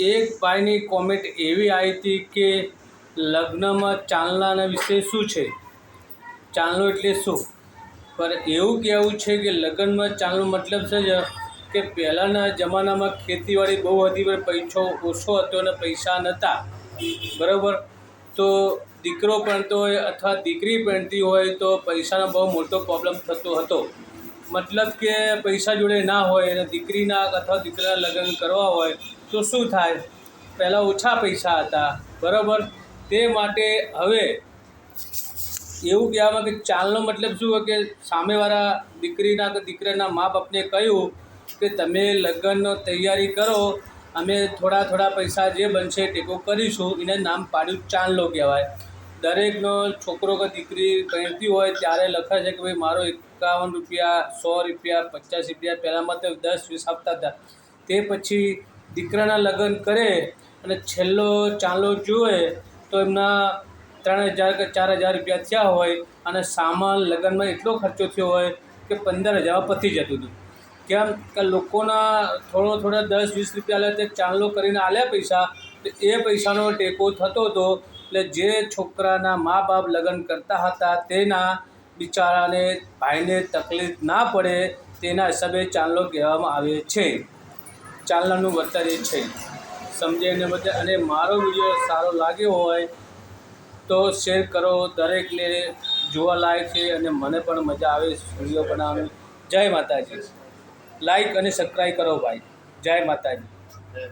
એક ભાઈની કોમેન્ટ એવી આવી હતી કે લગ્નમાં ચાંદલાના વિશે શું છે? ચાંદલો એટલે શું? પણ એવું કહેવું છે કે લગ્નમાં ચાંદલો મતલબ છે જ કે પહેલાંના જમાનામાં ખેતીવાડી બહુ હતી, પણ પૈસો ઓછો હતો અને પૈસા નહોતા. બરાબર? તો દીકરો ભણતો હોય અથવા દીકરી ભણતી હોય તો પૈસાનો બહુ મોટો પ્રોબ્લેમ થતો હતો. મતલબ કે પૈસા જોડે ના હોય અને દીકરીના અથવા દીકરાના લગ્ન કરવા હોય, તો શું થાય? પહેલાં ઓછા પૈસા હતા, બરાબર? તે માટે હવે એવું કહેવામાં કે ચાલનો મતલબ શું હોય કે સામેવાળા દીકરીના કે દીકરાના મા બાપને કહ્યું કે તમે લગ્નનો તૈયારી કરો, અમે થોડા થોડા પૈસા જે બનશે ટેકો કરીશું, એને નામ પાડ્યું ચાંદલો કહેવાય. દરેકનો છોકરો કે દીકરી પહેરતી હોય ત્યારે લખે છે કે ભાઈ, મારો એકાવન રૂપિયા, સો રૂપિયા, પચાસ રૂપિયા પહેલાંમાં તો દસ વીસ આપતા હતા. તે પછી દીકરાના લગ્ન કરે અને છેલ્લો ચાંદલો જુએ તો એમના ત્રણ હજાર કે ચાર હજાર રૂપિયા થયા હોય અને સામાન લગ્નમાં એટલો ખર્ચો થયો હોય કે પંદર હજારમાં પતી જતું હતું. કેમ કે લોકોના થોડો થોડા દસ વીસ રૂપિયા લે તે ચાંદલો કરીને આલ્યા પૈસા એ પૈસાનો ટેકો થતો હતો એટલે જે છોકરાના મા બાપ લગ્ન કરતા હતા, તેના બિચારાને ભાઈને તકલીફ ના પડે તેના હિસાબે ચાંદલો કહેવામાં આવે છે. ચાંદલાનું વર્તન એ છે. સમજે એને બધે અને મારો વીડિયો સારો લાગ્યો હોય તો શેર કરો, દરેકને જોવા લાયક છે અને મને પણ મજા આવે વીડિયો બનાવવાની. જય માતાજી. લાઈક અને સબસ્ક્રાઈબ કરો ભાઈ. જય માતાજી.